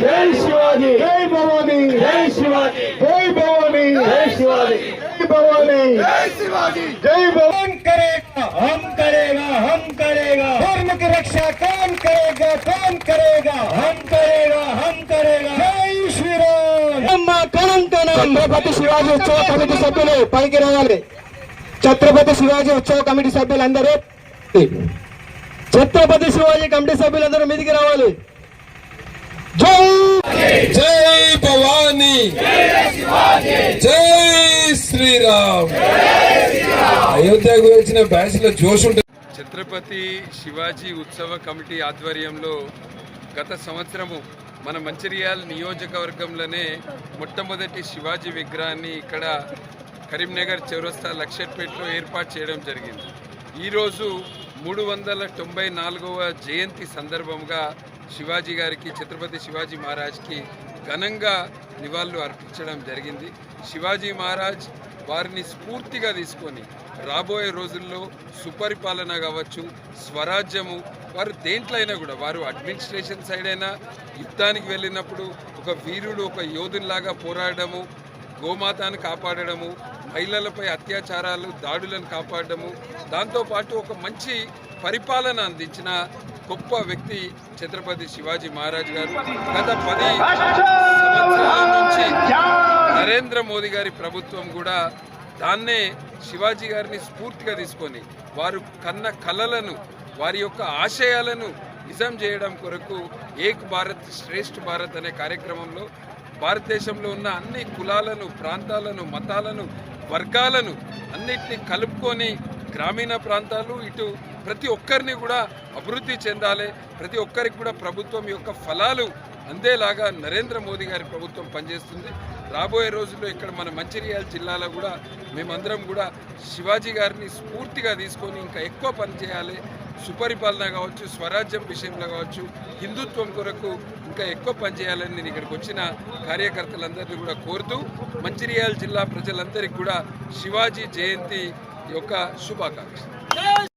జై శివాజీ జై భవానీ జై శివాజీ జై భవానీ జై శివాజీ జై భవానీ జై శివాజీ జై భవానీ कौन करेगा हम करेगा हम करेगा धर्म की रक्षा कौन करेगा कौन करेगा हम करेगा हम करेगा जय श्री राम अम्मा ఛత్రపతి శివాజీ ఉత్సవ కమిటీ సభ్యులు పైకి రావాలి ఛత్రపతి శివాజీ ఉత్సవ కమిటీ సభ్యులందరూ ఛత్రపతి శివాజీ కమిటీ సభ్యులందరూ మీదికి రావాలి. జై! జై భవానీ! జై శ్రీరామ్! అయోధ్యకు వచ్చిన బ్యాచ్లో జోష్ ఉంటుంది ఛత్రపతి శివాజీ ఉత్సవ కమిటీ ఆధ్వర్యంలో గత సంవత్సరము మన మంచిర్యాల నియోజకవర్గంలోనే మొట్టమొదటి శివాజీ విగ్రహాన్ని ఇక్కడ కరీంనగర్ చౌరస్తా లక్షట్పేటలో ఏర్పాటు చేయడం జరిగింది. ఈరోజు మూడు వందల తొంభై నాలుగవ జయంతి సందర్భంగా శివాజీ గారికి ఛత్రపతి శివాజీ మహారాజ్కి ఘనంగా నివాళులు అర్పించడం జరిగింది. శివాజీ మహారాజ్ వారిని స్ఫూర్తిగా తీసుకొని రాబోయే రోజుల్లో సుపరిపాలన కావచ్చు స్వరాజ్యము వారు దేంట్లో అయినా కూడా వారు అడ్మినిస్ట్రేషన్ సైడ్ అయినా యుద్ధానికి వెళ్ళినప్పుడు ఒక వీరుడు ఒక యోధునిలాగా పోరాడము గోమాతను కాపాడడము మహిళలపై అత్యాచారాలు దాడులను కాపాడము దాంతోపాటు ఒక మంచి పరిపాలన అందించిన గొప్ప వ్యక్తి ఛత్రపతి శివాజీ మహారాజ్ గారు. గత పది సంవత్సరాల నుంచి నరేంద్ర మోదీ గారి ప్రభుత్వం కూడా దాన్నే శివాజీ గారిని స్ఫూర్తిగా తీసుకొని వారు కన్న కళలను వారి యొక్క ఆశయాలను నిజం చేయడం కొరకు ఏక్ భారత్ శ్రేష్ఠ భారత్ అనే కార్యక్రమంలో భారతదేశంలో ఉన్న అన్ని కులాలను ప్రాంతాలను మతాలను వర్గాలను అన్నిటిని కలుపుకొని గ్రామీణ ప్రాంతాలు ఇటు ప్రతి ఒక్కరిని కూడా అభివృద్ధి చెందాలి. ప్రతి ఒక్కరికి కూడా ప్రభుత్వం యొక్క ఫలాలు అందేలాగా నరేంద్ర మోదీ గారి ప్రభుత్వం పనిచేస్తుంది. రాబోయే రోజుల్లో ఇక్కడ మన మంచిర్యాల జిల్లాలో కూడా మేమందరం కూడా శివాజీ గారిని స్ఫూర్తిగా తీసుకొని ఇంకా ఎక్కువ పనిచేయాలి సుపరిపాలన కావచ్చు స్వరాజ్యం విషయంలో కావచ్చు హిందుత్వం కొరకు ఇంకా ఎక్కువ పనిచేయాలని నేను ఇక్కడికి వచ్చిన కార్యకర్తలందరినీ కూడా కోరుతూ మంచిర్యాల జిల్లా ప్రజలందరికీ కూడా శివాజీ జయంతి యొక్క శుభాకాంక్షలు.